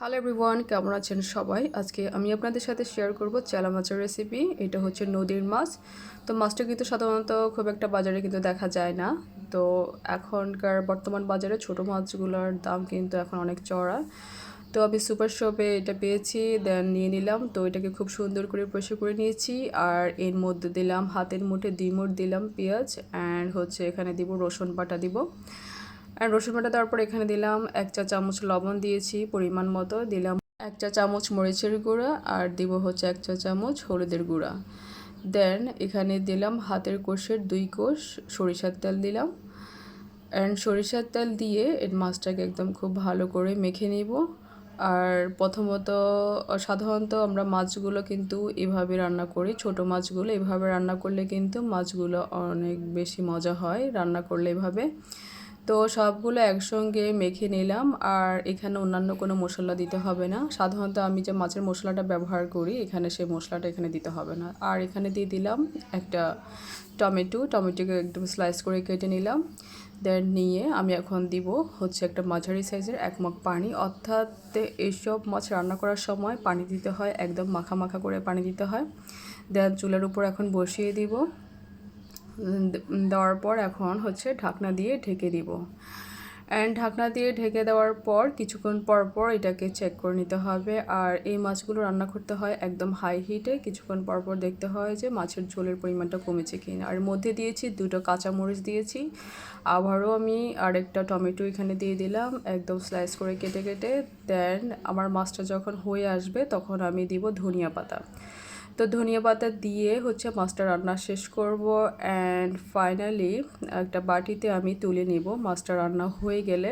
Hello everyone কেমন আছেন সবাই? আজকে আমি আপনাদের সাথে শেয়ার করব চেলা মাছের রেসিপি এটা হচ্ছে নদীর মাছ। তো মাছটা কিন্তু সাধারণত খুব একটা বাজারে কিন্তু দেখা যায় না। তো এখনকার বর্তমান বাজারে ছোট মাছগুলোর দাম কিন্তু এখন অনেক চড়া তো আমি সুপার শপে এটা পেয়েছি দেন নিয়ে নিলাম। তো এটাকে খুব সুন্দর করে পরিষ্কার করে নিয়েছি, আর এর মধ্যে দিলাম, হাতের মুঠে ডিমুর দিলাম, পেঁয়াজ অ্যান্ড হচ্ছে এখানে দিব রসুন বাটা দিব। আর রসুন বাটা দেওয়ার পর এখানে দিলাম এক চা চামচ লবণ দিয়েছি পরিমাণ মতো। দিলাম এক চা চামচ মরিচের গুঁড়া আর দিব হচ্ছে এক চা চামচ হলুদের গুঁড়া। দেন এখানে দিলাম হাতের কোষের দুই কোষ, সরিষার তেল দিলাম। অ্যান্ড সরিষার তেল দিয়ে এর মাছটাকে একদম খুব ভালো করে মেখে নিব। আর প্রথমত, সাধারণত আমরা মাছগুলো কিন্তু এভাবে রান্না করি। ছোট মাছগুলো এভাবে রান্না করলে কিন্তু মাছগুলো অনেক বেশি মজা হয়। রান্না করলে এভাবে তো সবগুলো একসঙ্গে মেখে নিলাম আর এখানে অন্যান্য কোনো মশলা দিতে হবে না। সাধারণত আমি যে মাছের মশলাটা ব্যবহার করি, এখানে সেই মশলাটা এখানে দিতে হবে না। আর এখানে দিয়ে দিলাম একটা টমেটো, টমেটোকে একদম স্লাইস করে কেটে নিলাম। দেন নিয়ে আমি এখন দিব হচ্ছে একটা মাঝারি সাইজের এক মগ পানি। অর্থাৎ এইসব মাছ রান্না করার সময় পানি দিতে হয়, একদম মাখা মাখা করে পানি দিতে হয়। দেন চুলার উপর এখন বসিয়ে দিব। দেওয়ার পর এখন হচ্ছে ঢাকনা দিয়ে ঢেকে দিব। অ্যান্ড ঢাকনা দিয়ে ঢেকে দেওয়ার পর কিছুক্ষণ পর পর এটাকে চেক করে নিতে হবে। আর এই মাছগুলো রান্না করতে হয় একদম হাই হিটে কিছুক্ষণ পর পর দেখতে হয় যে মাছের ঝোলের পরিমাণটা কমেছে কিনা। আর মধ্যে দিয়েছি দুটো কাঁচামরিচ দিয়েছি। আবারও আমি আরেকটা টমেটো এখানে দিয়ে দিলাম, একদম স্লাইস করে কেটে কেটে। দেন আমার মাছটা যখন হয়ে আসবে তখন আমি দিব ধনিয়া পাতা। তো ধনিয়া পাতা দিয়ে হচ্ছে মাছটা রান্না শেষ করব অ্যান্ড ফাইনালি একটা বাটিতে আমি তুলে নিব, মাছটা রান্না হয়ে গেলে।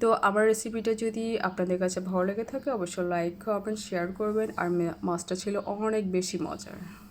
তো আমার রেসিপিটা যদি আপনাদের কাছে ভালো লেগে থাকে, অবশ্যই লাইক কমেন্ট শেয়ার করবেন। আর মাছটা ছিল অনেক বেশি মজার।